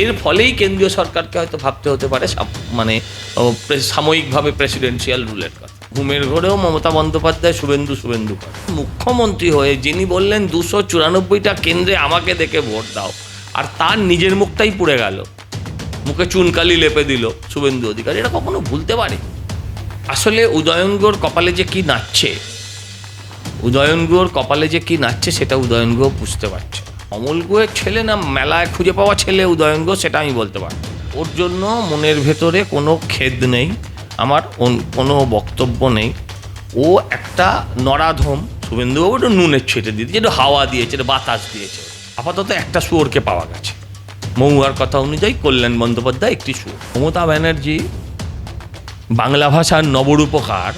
এর ফলেই কেন্দ্রীয় সরকারকে হয়তো ভাবতে হতে পারে মানে সাময়িকভাবে প্রেসিডেন্সিয়াল রুলের কথা ঘুমের ঘরেও মমতা বন্দ্যোপাধ্যায় শুভেন্দু শুভেন্দু মুখ্যমন্ত্রী হয়ে যিনি বললেন দুশো চুরানব্বইটা কেন্দ্রে আমাকে দেখে ভোট দাও, আর তার নিজের মুখটাই পুড়ে গেল। মুখে চুনকালি লেপে দিল শুভেন্দু অধিকারী। এটা কখনো ভুলতে পারে। আসলে উদয়নগর কপালে যে কি নাচছে, উদয়ন গুহর কপালে যে কি নাচছে, সেটা উদয়ন গুহ বুঝতে পারছে। অমল গুহের ছেলে না মেলায় খুঁজে পাওয়া ছেলে উদয়ঙ্গ, সেটা আমি বলতে পারি ওর জন্য মনের ভেতরে কোনো খেদ নেই, আমার কোনো বক্তব্য নেই। ও একটা নরাধম, শুভেন্দুবাবু একটু নুনের ছেটে দিয়েছে, একটু হাওয়া দিয়েছে বাতাস দিয়েছে। আপাতত একটা শুয়োরকে পাওয়া গেছে। মহুয়ার কথা অনুযায়ী কল্যাণ বন্দ্যোপাধ্যায় একটি শুয়োর। মমতা ব্যানার্জি বাংলা ভাষার নবরূপকার।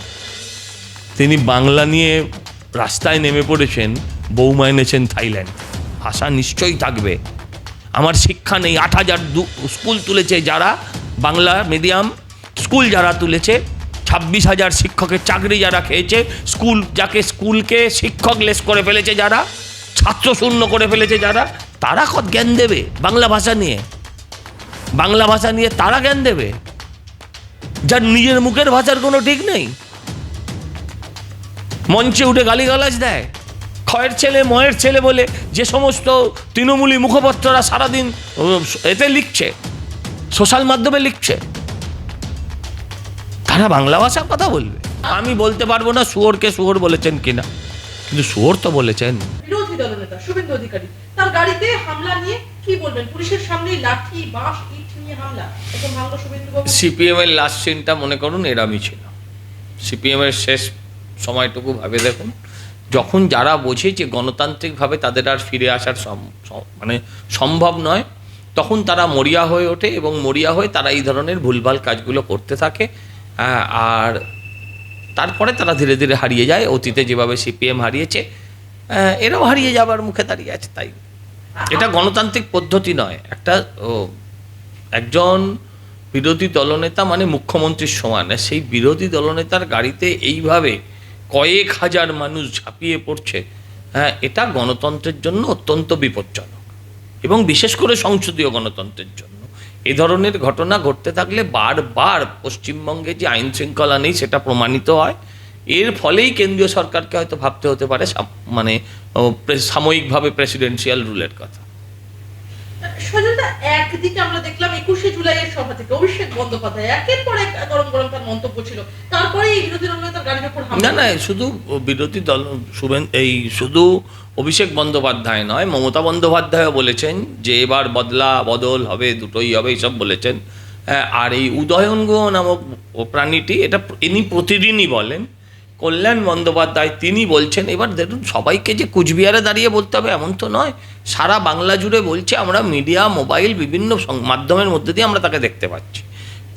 তিনি বাংলা নিয়ে রাস্তায় নেমে পড়েছেন বৌমা এনেছেন থাইল্যান্ড। ভাষা নিশ্চয়ই থাকবে। আমার শিক্ষা নেই, আট হাজার স্কুল তুলেছে যারা, বাংলা মিডিয়াম স্কুল যারা তুলেছে, ছাব্বিশ হাজার শিক্ষকের চাকরি যারা খেয়েছে, স্কুল, যাকে স্কুলকে শিক্ষক লেস করে ফেলেছে যারা, ছাত্র শূন্য করে ফেলেছে যারা, তারা কত জ্ঞান দেবে বাংলা ভাষা নিয়ে? বাংলা ভাষা নিয়ে তারা জ্ঞান দেবে? যার নিজের মুখের ভাষার কোনো ঠিক নেই? মঞ্চে উঠে গালিগালাজ দেয়? খয়ের ছেলে ময়ের ছেলে বলে যে সমস্ত তৃণমূলী মুখপত্ররা সারাদিন এতে লিখছে সোশ্যাল মাধ্যমে লিখছে। তারা বাংলা ভাষার কথা বলবে। আমি বলতে পারব না শুয়োরকে শুয়োর বলেছেন কিনা কিন্তু শুয়োর তো বলেছেন। বিরোধী দলনেতা শুভেন্দু অধিকারী তার গাড়িতে হামলা নিয়ে কি বলবেন? পুলিশের সামনে লাঠি বাঁশ ইট নিয়ে হামলা এখন ভাঙলো শুভেন্দু সিপিএম এর লাস্ট সিনটা মনে করুন এরামই ছিল। সিপিএম এর শেষ সময়টুকু ভাবে দেখুন। যখন যারা বোঝে যে গণতান্ত্রিকভাবে তাদের আর ফিরে আসার মানে সম্ভব নয়, তখন তারা মরিয়া হয়ে ওঠে এবং মরিয়া হয়ে তারা এই ধরনের ভুলভাল কাজগুলো করতে থাকে। আর তারপরে তারা ধীরে ধীরে হারিয়ে যায়। অতীতে যেভাবে সিপিএম হারিয়েছে এরাও হারিয়ে যাবার মুখে দাঁড়িয়ে আছে তাই। এটা গণতান্ত্রিক পদ্ধতি নয়। একটা একজন বিরোধী দলনেতা মানে মুখ্যমন্ত্রীর সমান। সেই বিরোধী দলনেতার গাড়িতে এইভাবে কয়েক হাজার মানুষ ঝাঁপিয়ে পড়ছে। হ্যাঁ এটা গণতন্ত্রের জন্য অত্যন্ত বিপজ্জনক। এবং বিশেষ করে সংসদীয় গণতন্ত্রের জন্য। এ ধরনের ঘটনা ঘটতে থাকলে বারবার পশ্চিমবঙ্গে যে আইন শৃঙ্খলা নেই সেটা প্রমাণিত হয়। এর ফলেই কেন্দ্রীয় সরকারকে হয়তো ভাবতে হতে পারে মানে সাময়িকভাবে প্রেসিডেন্সিয়াল রুলের কথা। সজলদা একদিকে আমরা দেখলাম একুশে জুলাইয়ের সভা থেকে অভিষেক বন্দ্যোপাধ্যায় একের পর এক গরম গরম তার মন্তব্য ছিল। তারপরে এই বিরোধী দলনেতার গাড়ির উপর না না শুধু বিরোধী দল শুভেন এই শুধু অভিষেক বন্দ্যোপাধ্যায় নয় মমতা বন্দ্যোপাধ্যায়ও বলেছেন যে এবার বদলা বদল হবে দুটোই হবে এইসব বলেছেন। হ্যাঁ, আর এই উদয়ন গুহ নামক প্রাণীটি এটা ইনি প্রতিদিনই বলেন কল্যাণ বন্দ্যোপাধ্যায় তিনি বলছেন এবার দেখুন সবাইকে যে কুচবিহারে দাঁড়িয়ে বলতে হবে এমন তো নয়। সারা বাংলা জুড়ে বলছে আমরা মিডিয়া মোবাইল বিভিন্ন মাধ্যমের মধ্যে দিয়ে আমরা তাকে দেখতে পাচ্ছি।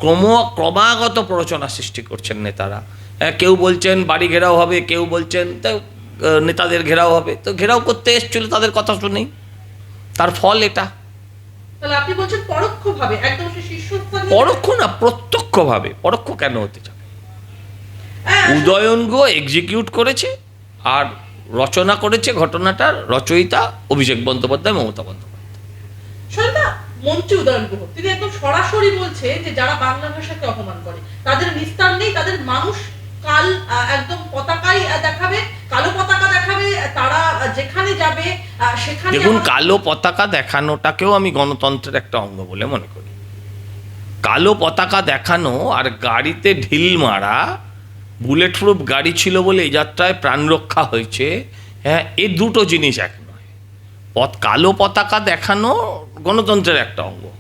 ক্রম ক্রমাগত প্ররোচনা সৃষ্টি করছেন নেতারা। হ্যাঁ, কেউ বলছেন বাড়ি ঘেরাও হবে কেউ বলছেন তা নেতাদের ঘেরাও হবে। তো ঘেরাও করতে এসছিল তাদের কথা শুনেই। তার ফল এটা। আপনি বলছেন পরোক্ষভাবে একদম পরোক্ষ না প্রত্যক্ষভাবে। পরোক্ষ কেন হতে চায়? উদয়ন গো এক্সিকিউট করেছে আর রচনা করেছে ঘটনাটার রচয়িতা অভিষেক বন্দ্যোপাধ্যায় মমতা বন্দ্যোপাধ্যায়। মন্ত্রী উদয়ন গুহ তিনি একদম সরাসরি বলছে যে যারা বাংলা ভাষাকে অপমান করে তাদের নিস্তার নেই তাদের মানুষ কাল একদম পতাকাই দেখাবে কালো পতাকা দেখাবে তারা যেখানে যাবে সেখানে দেখুন কালো পতাকা দেখানোটাকেও আমি গণতন্ত্রের একটা অঙ্গ বলে মনে করি। কালো পতাকা দেখানো আর গাড়িতে ঢিল মারা বুলেট প্রুফ গাড়ি ছিল বলে এই যাত্রায় প্রাণ রক্ষা হয়েছে। হ্যাঁ এই দুটো জিনিস এক নয়। পথ, কালো পতাকা দেখানো গণতন্ত্রের একটা অঙ্গ।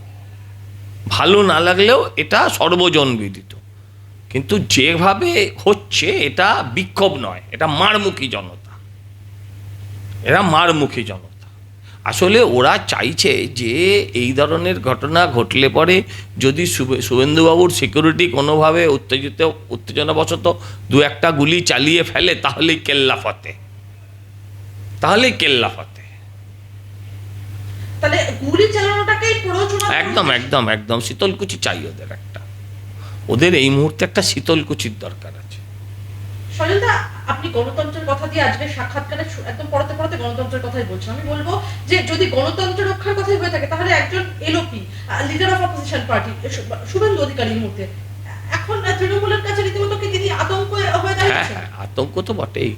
ভালো না লাগলেও এটা সর্বজন বিদিত। কিন্তু যেভাবে হচ্ছে, এটা বিক্ষোভ নয়, এটা মারমুখী জনতা। এরা মারমুখী জনতা। আসলে ওরা চাইছে যে এই ধরনের ঘটনা ঘটলে পরে যদি শুভে- শুভেন্দুবাবুর সিকিউরিটি কোনোভাবে উত্তেজিত উত্তেজনাবশত দু একটা গুলি চালিয়ে ফেলে তাহলেই কেল্লা ফতে। তাহলেই কেল্লা ফতে। একদম একদম একদম। শীতলকুচি চাই ওদের একটা। ওদের এই মুহূর্তে একটা শীতলকুচির দরকার সজলদা আপনি গণতন্ত্রের কথা দিয়ে আজকে সাক্ষাৎকারে একদম পড়াতে পড়াতে গণতন্ত্রের কথাই বলছেন। আমি বলব যে যদি গণতন্ত্র রক্ষার কথাই হয়ে থাকে তাহলে একজন LOP leader of opposition party Suvendu অধিকারীর মুহূর্তে এখন তৃণমূলের কাছে রীতিমতো কি তিনি আতঙ্ক হয়ে হ্যাঁ দাঁড়িয়েছেন? হ্যাঁ আতঙ্ক তো বটেই।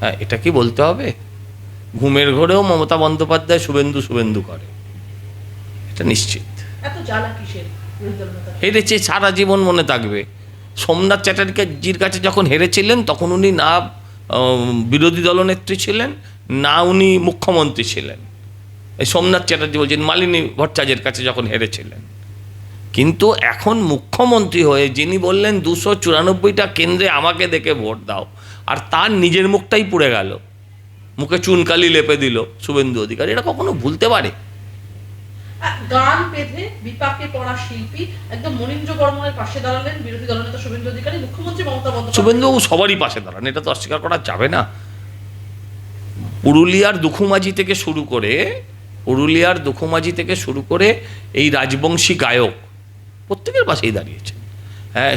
হ্যাঁ এটা কি বলতে হবে? ঘুমের ঘরেও মমতা বন্দ্যোপাধ্যায় শুভেন্দু শুভেন্দু করে। এটা নিশ্চিত। এত জ্বালা কিসের হেরেছে সারা জীবন মনে থাকবে। সোমনাথ চ্যাটার্জির কাছে যখন হেরেছিলেন, তখন উনি না বিরোধী দলনেত্রী ছিলেন, না উনি মুখ্যমন্ত্রী ছিলেন। এই সোমনাথ চ্যাটার্জি বলছেন, মালিনী ভট্টাচার্যের কাছে যখন হেরেছিলেন। কিন্তু এখন মুখ্যমন্ত্রী হয়ে যিনি বললেন, দুশো চুরানব্বইটা কেন্দ্রে আমাকে দেখে ভোট দাও, আর তার নিজের মুখটাই পুড়ে গেল। মুখে চুনকালি লেপে দিল শুভেন্দু অধিকারী। এটা কখনো ভুলতে পারে? গান বেঁধে বিপাকে পড়া শিল্পী একদম মনীন্দ্র বর্মনের পাশে দাঁড়ালেন বিরোধী দলনেতা শুভেন্দু অধিকারী, মুখ্যমন্ত্রী মমতা বন্দ্যোপাধ্যায়। শুভেন্দুবাবু সবারই পাশে দাঁড়ান, এটা তো অস্বীকার করা যাবে না। পুরুলিয়ার দুখুমাঝি থেকে শুরু করে, পুরুলিয়ার দুখুমাঝি থেকে শুরু করে এই রাজবংশী গায়ক প্রত্যেকের পাশেই দাঁড়িয়েছে। হ্যাঁ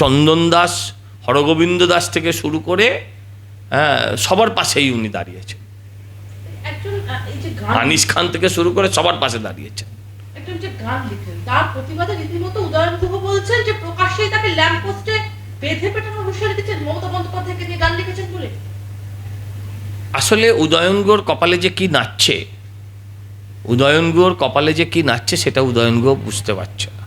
চন্দন দাস, হরগোবিন্দ দাস থেকে শুরু করে হ্যাঁ সবার পাশেই উনি দাঁড়িয়েছেন একজন আহ, এই যে গান আনিস খান থেকে শুরু করে সবার পাশে দাঁড়িয়েছেন আসলে উদয়নগুয়োর কপালে যে কি নাচছে উদয়নগুয়োর কপালে যে কি নাচছে সেটা উদয়নগুয় বুঝতে পারছে না।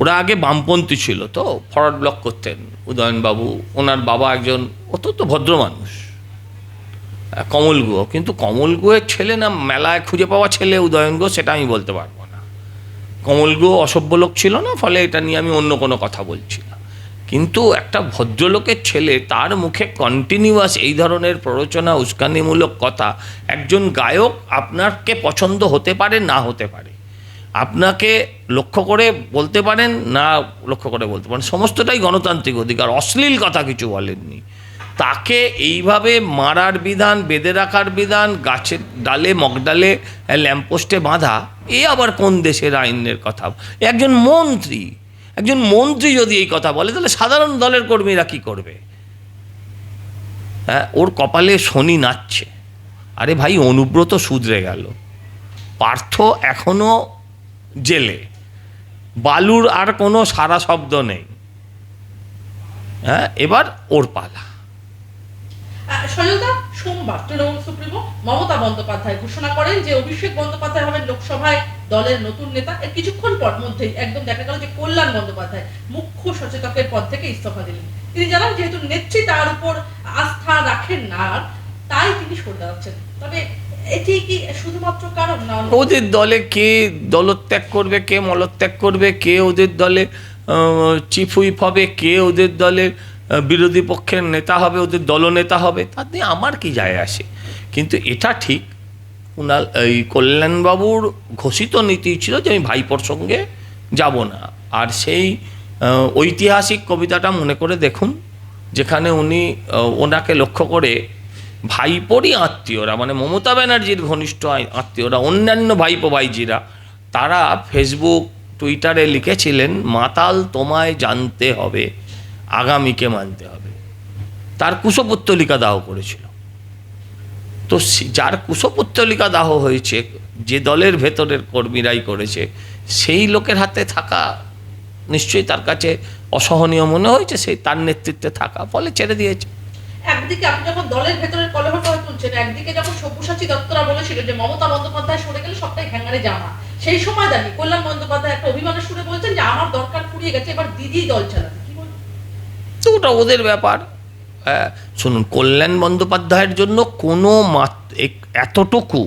ওরা আগে বামপন্থী ছিল তো ফরওয়ার্ড ব্লক করতেন উদয়নবাবু। ওনার বাবা একজন অত্যন্ত ভদ্র মানুষ। কমল গুহ। কিন্তু কমল গুহের ছেলে না, মেলায় খুঁজে পাওয়া ছেলে উদয়ন গুহ, সেটা আমি বলতে পারব না। কমল গুহ অসভ্য লোক ছিল না, ফলে এটা নিয়ে আমি অন্য কোনো কথা বলছি না। কিন্তু একটা ভদ্রলোকের ছেলে, তার মুখে কন্টিনিউয়াস এই ধরনের প্ররোচনা, উস্কানিমূলক কথা, একজন গায়ক আপনাকে পছন্দ হতে পারে, না হতে পারে। আপনাকে লক্ষ্য করে বলতে পারেন, না লক্ষ্য করে বলতে পারেন, সমস্তটাই গণতান্ত্রিক অধিকার, অশ্লীল কথা কিছু বলেননি। তাকে এইভাবে মারার বিধান, বেঁধে রাখার বিধান, গাছের ডালে মগডালে ল্যাম্পোস্টে বাঁধা, এ আবার কোন দেশের আইনের কথা? একজন মন্ত্রী একজন মন্ত্রী যদি এই কথা বলে, তাহলে সাধারণ দলের কর্মীরা কি করবে? হ্যাঁ ওর কপালে শনি নাচছে। আরে ভাই, অনুব্রত শুধরে গেল। পার্থ এখনও জেলে। বালুর আর কোনো সারা শব্দ নেই। হ্যাঁ এবার ওর পালা। সজলদা সোমবার তৃণমূল সুপ্রিমো মমতা বন্দ্যোপাধ্যায় ঘোষণা করেন যে অভিষেক বন্দ্যোপাধ্যায় হবেন লোকসভায় দলের নতুন নেতা। এর কিছুক্ষণ পর মধ্যেই একদম দেখা গেল যে কল্যাণ বন্দ্যোপাধ্যায় মুখ্য সচেতকের পদ থেকে ইস্তফা দিলেন। তিনি জানান, যেহেতু নেত্রী তার উপর আস্থা রাখেন না, তাই তিনি সরে দাঁড়াচ্ছেন। তবে এটি কি শুধুমাত্র কারণ না ওদের দলে কে দলত্যাগ করবে, কে মলত্যাগ করবে, কে ওদের দলে চিফ হুইপ হবে, কে ওদের দলের বিরোধী পক্ষের নেতা হবে, ওদের দলনেতা হবে তাতে আমার কি যায় আসে? কিন্তু এটা ঠিক কুণাল এই কল্যাণবাবুর ঘোষিত নীতি ছিল যে আমি ভাইপোর সঙ্গে যাব না। আর সেই ঐতিহাসিক কবিতাটা মনে করে দেখুন, যেখানে উনি ওনাকে লক্ষ্য করে ভাইপোরই আত্মীয়রা মানে মমতা ব্যানার্জির ঘনিষ্ঠ আত্মীয়রা, অন্যান্য ভাইপো ভাইজিরা, তারা ফেসবুক টুইটারে লিখেছিলেন, মাতাল তোমায় জানতে হবে। আগামীকে মানতে হবে। তার কুশপুত্তলিকা দাহ করেছিল। তো যার কুশপুত্তলিকা দাহ হয়েছে, যে দলের ভেতরের কর্মীরাই করেছে, সেই লোকের হাতে থাকা নিশ্চয়ই তার কাছে অসহনীয় মনে হয়েছে, সেই তার নেতৃত্বে থাকা, ফলে ছেড়ে দিয়েছে। একদিকে আপনি যখন দলের ভেতরের কলহ করে তুলছেন, একদিকে যখন সব্যসাচী দত্তরা বলেছিল যে মমতা বন্দ্যোপাধ্যায় সরে গেলে সবটাই ঘ্যাঙ্গারে জামা, সেই সময় দাঁড়িয়ে কল্যাণ বন্দ্যোপাধ্যায় একটা অভিমানের সুরে বলছেন যে, আমার দরকার ফুরিয়ে গেছে, এবার দিদি দল চালাবে। তো ওটা ওদের ব্যাপার। হ্যাঁ, শুনুন কল্যাণ বন্দ্যোপাধ্যায়ের জন্য কোনো এতটুকু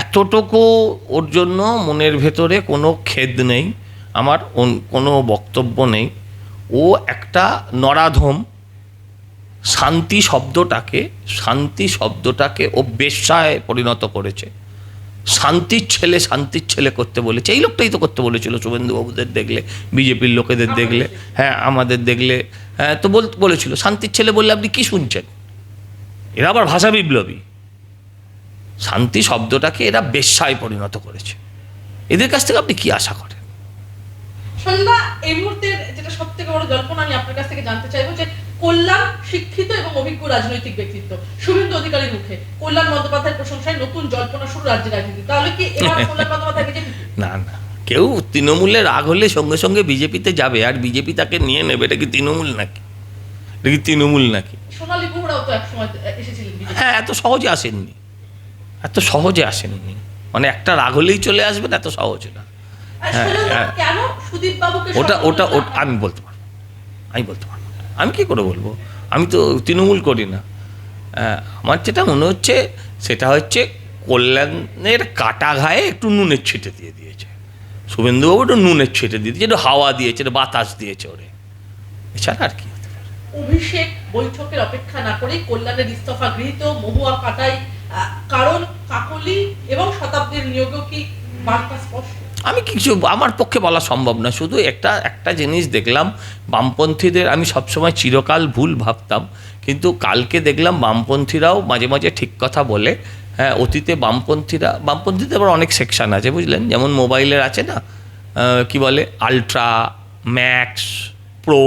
এতটুকু ওর জন্য মনের ভেতরে কোনো খেদ নেই আমার কোনো বক্তব্য নেই। ও একটা নরাধম শান্তি শব্দটাকে শান্তি শব্দটাকে ও পরিণত করেছে। শান্তির ছেলে শান্তির ছেলে করতে বলেছে। এই লোকটাই তো করতে বলেছিল শুভেন্দুবাবুদের দেখলে বিজেপির লোকেদের দেখলে হ্যাঁ আমাদের দেখলে হ্যাঁ তো বল বলেছিল শান্তির ছেলে বললে আপনি কি শুনছেন? এরা আবার ভাষা বিপ্লবী। শান্তি শব্দটাকে এরা বেশ্যায় পরিণত করেছে। এদের কাছ থেকে আপনি কি আশা করেন? সন্ধ্যা এই মুহূর্তে যেটা সব থেকে বড় জল্পনা আমি আপনার কাছ থেকে জানতে চাইব যে কল্যাণ শিক্ষিত এবং অভিজ্ঞ রাজনৈতিক ব্যক্তিত্ব। শুভেন্দু অধিকারীর মুখে। কল্যাণ বন্দ্যোপাধ্যায়ের প্রশংসায় নতুন জল্পনা শুরু রাজ্যের রাজনীতি। তাহলে কি এবার কল্যাণ বন্দ্যোপাধ্যায় বিজেপি? না না। কেউ তৃণমূলে রাগ হলে সঙ্গে সঙ্গে বিজেপিতে যাবে। আর বিজেপি তাকে নিয়ে নেবে। এটা কি তৃণমূল নাকি? এটা কি তৃণমূল নাকি? হ্যাঁ এত সহজে আসেননি। এত সহজে আসেননি। মানে একটা রাগ হলেই চলে আসবেন এত সহজ না। হ্যাঁ, হ্যাঁ। ওটা ওটা আমি বলতে পারব আমি বলতে পারব। আমি কি করে বলব? আমি তো তৃণমূল করি না। আহ, আমার যেটা মনে হচ্ছে সেটা হচ্ছে কল্যাণের কাটা ঘায়ে একটু নুনের ছিটে দিয়ে দিয়েছে। শুভেন্দুবাবু একটু নুনের ছিটে দিয়ে দিয়েছে একটু হাওয়া দিয়েছে একটু বাতাস দিয়েছে ওরে। এছাড়া আর কি অভিষেক বৈঠকের অপেক্ষা না করেই কল্যাণের ইস্তফা গৃহীত মহুয়া কাটাই কারণ কাকলি এবং শতাব্দীর নিয়োগেও কি বার্তা স্পষ্ট? আমি কিছু, আমার পক্ষে বলা সম্ভব না শুধু একটা একটা জিনিস দেখলাম, বামপন্থীদের, আমি সবসময় চিরকাল ভুল ভাবতাম, কিন্তু কালকে দেখলাম বামপন্থীরাও মাঝে মাঝে ঠিক কথা বলে হ্যাঁ অতীতে বামপন্থীরা, বামপন্থীদের আবার অনেক সেকশন আছে, বুঝলেন? যেমন মোবাইলের আছে না কি বলে? আলট্রা ম্যাক্স প্রো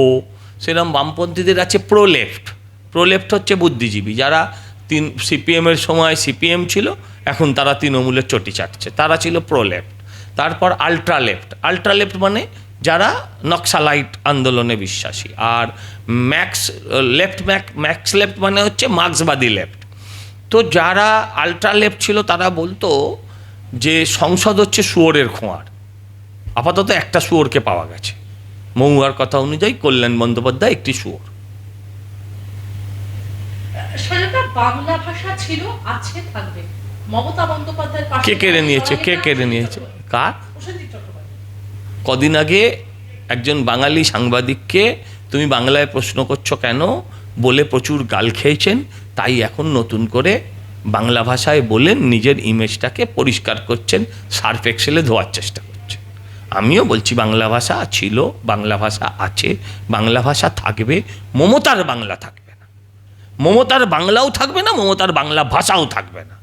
সেরকম বামপন্থীদের আছে প্রো লেফট প্রো লেফট হচ্ছে বুদ্ধিজীবী। যারা তিন সিপিএমের সময় সিপিএম ছিল, এখন তারা তৃণমূলের চটি চাটছে। তারা ছিল প্রো লেফট তারপর আলট্রা লেফট আলট্রা লেফট মানে যারা নকশালাইট আন্দোলনে বিশ্বাসী। আর max left Mac, max left মানে হচ্ছে মার্ক্সবাদী লেফট তো যারা আলট্রা লেফট ছিল তারা বলতো যে সংসদ হচ্ছে শুয়োরের খোঁয়ার। আপাতত একটা শুয়োরকে পাওয়া গেছে। মহুয়ার কথা অনুযায়ী কল্যাণ বন্দ্যোপাধ্যায় একটি শুয়োর। বাংলা ভাষা ছিল, আছে, থাকবে। মমতা বন্দ্যোপাধ্যায়ের কে কেড়ে নিয়েছে? কে কেড়ে নিয়েছে? কার? কদিন আগে একজন বাঙালি সাংবাদিককে তুমি বাংলায় প্রশ্ন করছ কেন? বলে প্রচুর গাল খেয়েছেন তাই এখন নতুন করে বাংলা ভাষায় বলেন নিজের ইমেজটাকে পরিষ্কার করছেন সার্ফ এক্সেলে ধোয়ার চেষ্টা করছেন। আমিও বলছি বাংলা ভাষা ছিল বাংলা ভাষা আছে বাংলা ভাষা থাকবে মমতার বাংলা থাকবে না। মমতার বাংলাও থাকবে না মমতার বাংলা ভাষাও থাকবে না।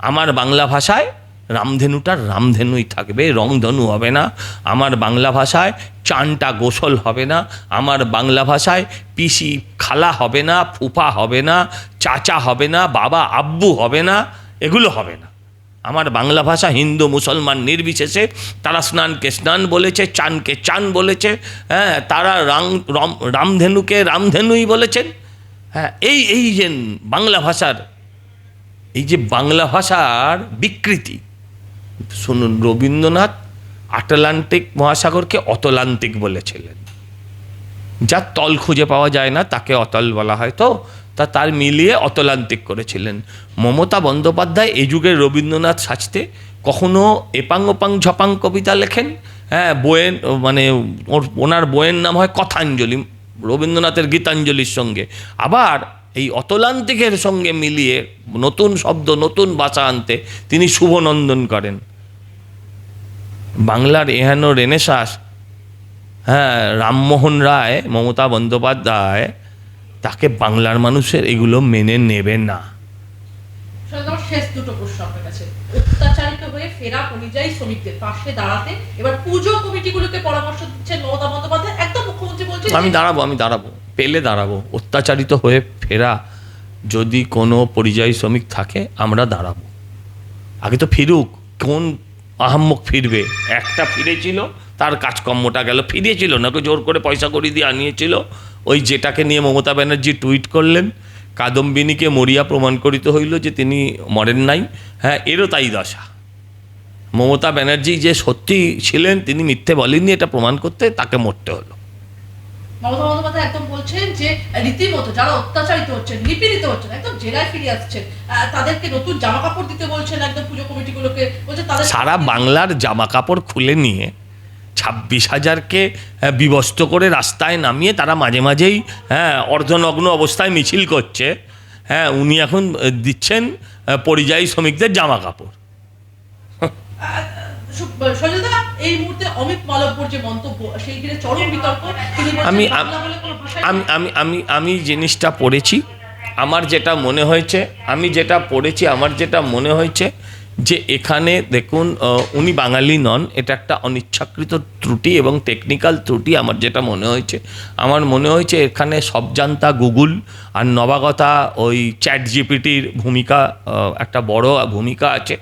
আমার বাংলা ভাষায় রামধেনুটা রামধেনুই থাকবে, রংধনু হবে না। আমার বাংলা ভাষায় চানটা গোসল হবে না। আমার বাংলা ভাষায় পিসি খালা হবে না, ফুফা হবে না, চাচা হবে না, বাবা আব্বু হবে না, এগুলো হবে না। আমার বাংলা ভাষা হিন্দু, মুসলমান নির্বিশেষে তারা স্নানকে স্নান বলেছে, চানকে চান বলেছে হ্যাঁ তারা রাম, রামধেনুকে রামধেনুই বলেছেন। হ্যাঁ এই এই যে বাংলা ভাষার এই যে বাংলা ভাষার বিকৃতি, শুনুন, রবীন্দ্রনাথ আটলান্টিক মহাসাগরকে অতলান্তিক বলেছিলেন। যার তল খুঁজে পাওয়া যায় না, তাকে অতল বলা হয়। তো তা তার মিলিয়ে অতলান্তিক করেছিলেন। মমতা বন্দ্যোপাধ্যায় এই যুগের রবীন্দ্রনাথ সাজতে কখনো এপাং ওপাং ঝপাং কবিতা লেখেন? হ্যাঁ বইয়ের মানে ওর, ওনার বইয়ের নাম হয় কথাঞ্জলি, রবীন্দ্রনাথের গীতাঞ্জলির সঙ্গে। আবার এই অতলান্তিকের সঙ্গে মিলিয়ে নতুন শব্দ নতুন বাঁচা আনতে তিনি শুভনন্দন করেন। বাংলার এহেন রেনেসাস হ্যাঁ রামমোহন রায় মমতা বন্দ্যোপাধ্যায় তাকে বাংলার মানুষের এগুলো মেনে নেবে না। শেষ দুটো প্রশ্ন আপনার কাছে। অত্যাচারিত হয়ে ফেরা পরিযায়ী শ্রমিকদের পাশে দাঁড়াতে এবার পুজো কমিটিগুলোকে পরামর্শ দিচ্ছেন মমতা বন্দ্যোপাধ্যায়। একদম মুখ্যমন্ত্রী বলছেন আমি দাঁড়াবো আমি দাঁড়াবো। পেলে দাঁড়াবো, অত্যাচারিত হয়ে ফেরা, যদি কোনো পরিযায়ী শ্রমিক থাকে, আমরা দাঁড়াবো। আগে তো ফিরুক, কোন আহাম্মক ফিরবে? একটা ফিরেছিল, তার কাজকর্মটা গেল ফিরেছিল না ওকে জোর করে পয়সা করি দিয়ে আনিয়েছিল। ওই যেটাকে নিয়ে মমতা ব্যানার্জি টুইট করলেন, কাদম্বিনীকে মরিয়া প্রমাণ করিত হইল যে তিনি মরেন নাই। হ্যাঁ এরও তাই দশা। মমতা ব্যানার্জি যে সত্যি ছিলেন, তিনি মিথ্যে বলেননি, এটা প্রমাণ করতে তাকে মরতে হলো। মমতা বন্দ্যোপাধ্যায় একদম বলছেন যে রীতিমতো যারা অত্যাচারিত হচ্ছেন নিপীড়িত হচ্ছেন একদম জেলায় ফিরে আসছেন তাদেরকে নতুন জামা কাপড় দিতে বলছেন একদম পুজো কমিটিগুলোকে বলছেন তাদের সারা বাংলার জামা কাপড় খুলে নিয়ে ছাব্বিশ হাজারকে বিবস্ত করে রাস্তায় নামিয়ে তারা মাঝে মাঝেই হ্যাঁ অর্ধনগ্ন অবস্থায় মিছিল করছে। হ্যাঁ উনি এখন দিচ্ছেন পরিযায়ী শ্রমিকদের জামা কাপড় এই মুহূর্তে অমিত মালব্যর যে মন্তব্য সেই ঘিরে চরম বিতর্ক। আমি আমি আমি আমি আমি জিনিসটা পড়েছি। আমার যেটা মনে হয়েছে আমি যেটা পড়েছি আমার যেটা মনে হয়েছে যে এখানে দেখুন উনি বাঙালি নন এটা একটা অনিচ্ছাকৃত ত্রুটি এবং টেকনিক্যাল ত্রুটি আমার যেটা মনে হয়েছে। আমার মনে হয়েছে এখানে সবজান্তা গুগল আর নবাগতা ওই চ্যাট জিপিটির ভূমিকা একটা বড় ভূমিকা আছে।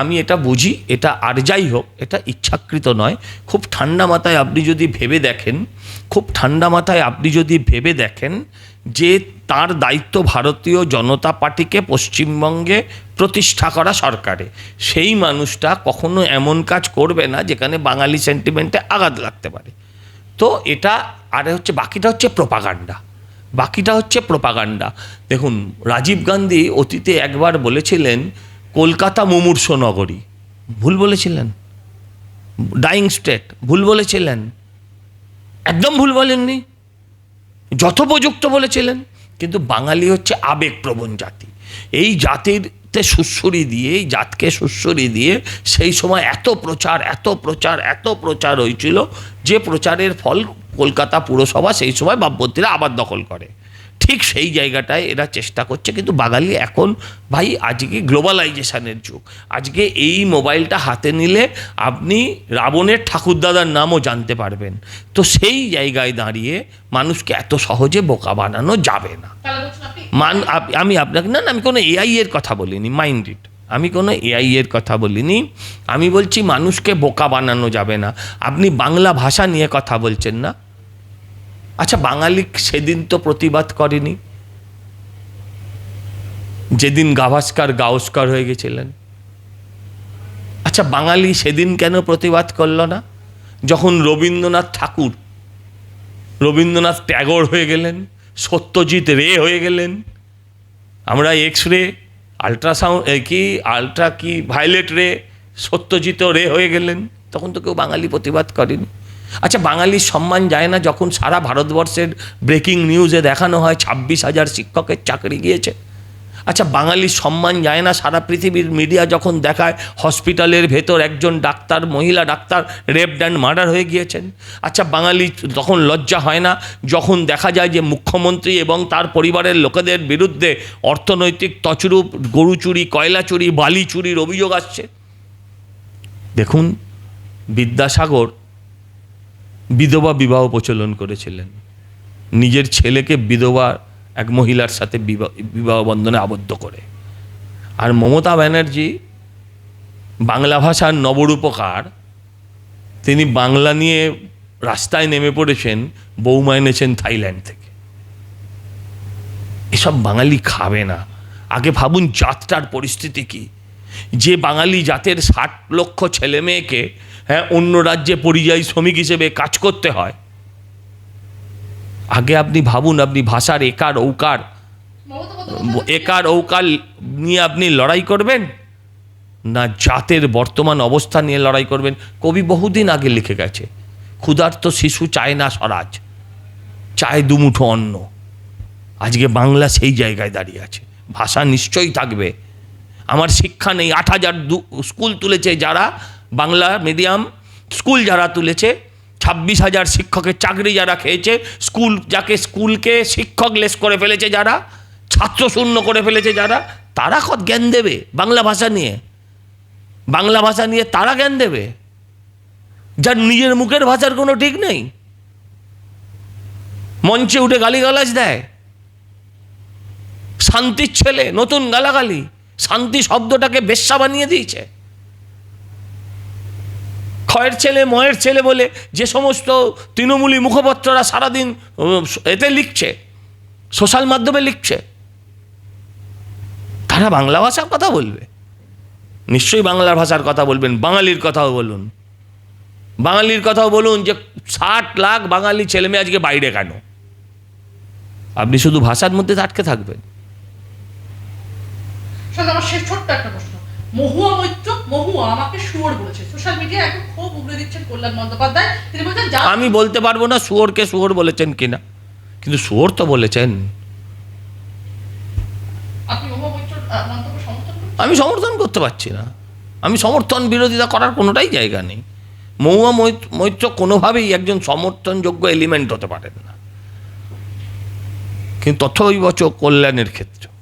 আমি এটা বুঝি, এটা আর যাই হোক, এটা ইচ্ছাকৃত নয়। খুব ঠান্ডা মাথায় আপনি যদি ভেবে দেখেন, খুব ঠান্ডা মাথায় আপনি যদি ভেবে দেখেন যে তার দায়িত্ব ভারতীয় জনতা পার্টিকে পশ্চিমবঙ্গে প্রতিষ্ঠা করা সরকারে, সেই মানুষটা কখনো এমন কাজ করবে না যেখানে বাঙালি সেন্টিমেন্টে আঘাত লাগতে পারে। তো এটা, আর হচ্ছে, বাকিটা হচ্ছে প্রপাগান্ডা বাকিটা হচ্ছে প্রপাগান্ডা দেখুন, রাজীব গান্ধী অতীতে একবার বলেছিলেন কলকাতা মুমূর্ষ নগরী। ভুল বলেছিলেন? ডাইং স্টেট ভুল বলেছিলেন? একদম ভুল বলেননি? যথোপযুক্ত বলেছিলেন? কিন্তু বাঙালি হচ্ছে আবেগপ্রবণ জাতি। এই জাতিরতে সুস্বরি দিয়ে, এই জাতকে সুস্বরি দিয়ে সেই সময় এত প্রচার এত প্রচার এত প্রচার হয়েছিল যে প্রচারের ফল কলকাতা পুরসভা সেই সময় বামপন্থীরা আবার দখল করে। ঠিক সেই জায়গাটায় এরা চেষ্টা করছে। কিন্তু বাঙালি এখন ভাই আজকে গ্লোবালাইজেশনের যুগ। আজকে এই মোবাইলটা হাতে নিলে আপনি রাবণের ঠাকুরদাদার নামও জানতে পারবেন। তো সেই জায়গায় দাঁড়িয়ে মানুষকে এত সহজে বোকা বানানো যাবে না। মান আমি আপনাকে না না, আমি কোনো এআই এর কথা বলিনি মাইন্ড ইট আমি কোনো এআই এর কথা বলিনি। আমি বলছি মানুষকে বোকা বানানো যাবে না। আপনি বাংলা ভাষা নিয়ে কথা বলছেন না। আচ্ছা বাঙালি সেদিন তো প্রতিবাদ করেনি। যেদিন গাভাস্কার গাওস্কার হয়ে গেছিলেন। আচ্ছা বাঙালি সেদিন কেন প্রতিবাদ করল না? যখন রবীন্দ্রনাথ ঠাকুর, রবীন্দ্রনাথ ট্যাগর হয়ে গেলেন, সত্যজিৎ রে হয়ে গেলেন, আমরা এক্স রে আলট্রাসাউন্ড কি, আল্ট্রা কি, ভায়োলেট রে সত্যজিৎ রে হয়ে গেলেন, তখন তো কেউ বাঙালি প্রতিবাদ করেনি। আচ্ছা বাঙালির সম্মান যায় না যখন সারা ভারতবর্ষের ব্রেকিং নিউজে দেখানো হয় ছাব্বিশ হাজার শিক্ষকের চাকরি গিয়েছে। আচ্ছা বাঙালির সম্মান যায় না সারা পৃথিবীর মিডিয়া যখন দেখায় হসপিটালের ভেতর একজন ডাক্তার, মহিলা ডাক্তার রেপড অ্যান্ড মার্ডার হয়ে গিয়েছেন। আচ্ছা বাঙালি তখন লজ্জা হয় না যখন দেখা যায় যে মুখ্যমন্ত্রী এবং তার পরিবারের লোকেদের বিরুদ্ধে অর্থনৈতিক তছরূপ, গরু চুরি, কয়লা চুরি, বালি চুরির অভিযোগ আসছে। দেখুন, বিদ্যাসাগর বিধবা বিবাহ প্রচলন করেছিলেন। নিজের ছেলেকে বিধবা এক মহিলার সাথে বিবাহ বন্ধনে আবদ্ধ করে। আর মমতা ব্যানার্জি বাংলা ভাষার নবরূপকার, তিনি বাংলা নিয়ে রাস্তায় নেমে পড়েছেন, বৌমা এনেছেন থাইল্যান্ড থেকে। এসব বাঙালি খাবে না। আগে ভাবুন জাতটার পরিস্থিতি কি? যে বাঙালি জাতের ষাট লক্ষ ছেলে মেয়েকে হ্যাঁ অন্য রাজ্যে পরিযায়ী শ্রমিক হিসেবে কাজ করতে হয়। আগে আপনি ভাবুন, আপনি ভাষার একার ঔকার একার ঔকার নিয়ে আপনি লড়াই করবেন? না, জাতের বর্তমান অবস্থা নিয়ে লড়াই করবেন? কবি বহুদিন আগে লিখে গেছে, ক্ষুধার্ত শিশু চায় না স্বরাজ, চায় দুমুঠো অন্ন। আজকে বাংলা সেই জায়গায় দাঁড়িয়ে আছে। ভাষা নিশ্চয়ই থাকবে। আমার শিক্ষা নেই, আট হাজার স্কুল তুলেছে যারা বাংলা মিডিয়াম স্কুল যারা তুলেছে, ছাব্বিশ হাজার শিক্ষকের চাকরি যারা খেয়েছে স্কুল যাকে স্কুলকে শিক্ষক লেস করে ফেলেছে যারা, ছাত্র শূন্য করে ফেলেছে যারা, তারা কত জ্ঞান দেবে বাংলা ভাষা নিয়ে? বাংলা ভাষা নিয়ে তারা জ্ঞান দেবে? যার নিজের মুখের ভাষার কোনো ঠিক নেই। মঞ্চে উঠে গালিগালাজ দেয়। শান্তির ছেলে, নতুন গালাগালি, শান্তি শব্দটাকে বেশ্যা বানিয়ে দিয়েছে। ক্ষয়ের ছেলে, ময়ের ছেলে বলে যে সমস্ত তৃণমূলী মুখপত্ররা সারাদিন এতে লিখছে, সোশ্যাল মাধ্যমে লিখছে। তারা বাংলা ভাষার কথা বলবে। নিশ্চয়ই বাংলা ভাষার কথা বলবেন, বাঙালির কথাও বলুন। বাঙালির কথাও বলুন যে ষাট লাখ বাঙালি ছেলে মেয়ে আজকে বাইরে কেন? আপনি শুধু ভাষার মধ্যে আটকে থাকবেন। ছোট্ট একটা প্রশ্ন। মহুয়া মৈত্র মহুয়া আমাকে শুয়োর বলেছে। সোশ্যাল মিডিয়া এখন খুব উগড়ে দিচ্ছেন কল্যাণ বন্দ্যোপাধ্যায়। তিনি বলছেন আমি বলতে পারব না শুয়োরকে শুয়োর বলেছেন কিনা। কিন্তু শুয়োর তো বলেছেন। আমি সমর্থন করতে পারছি না। আমি সমর্থন বিরোধিতা করার কোনোটাই জায়গা নেই। মহুয়া মৈত- মৈত্র কোনোভাবেই একজন সমর্থনযোগ্য এলিমেন্ট হতে পারেন না। কিন্তু তথ্য তথৈবচ কল্যাণের ক্ষেত্রে।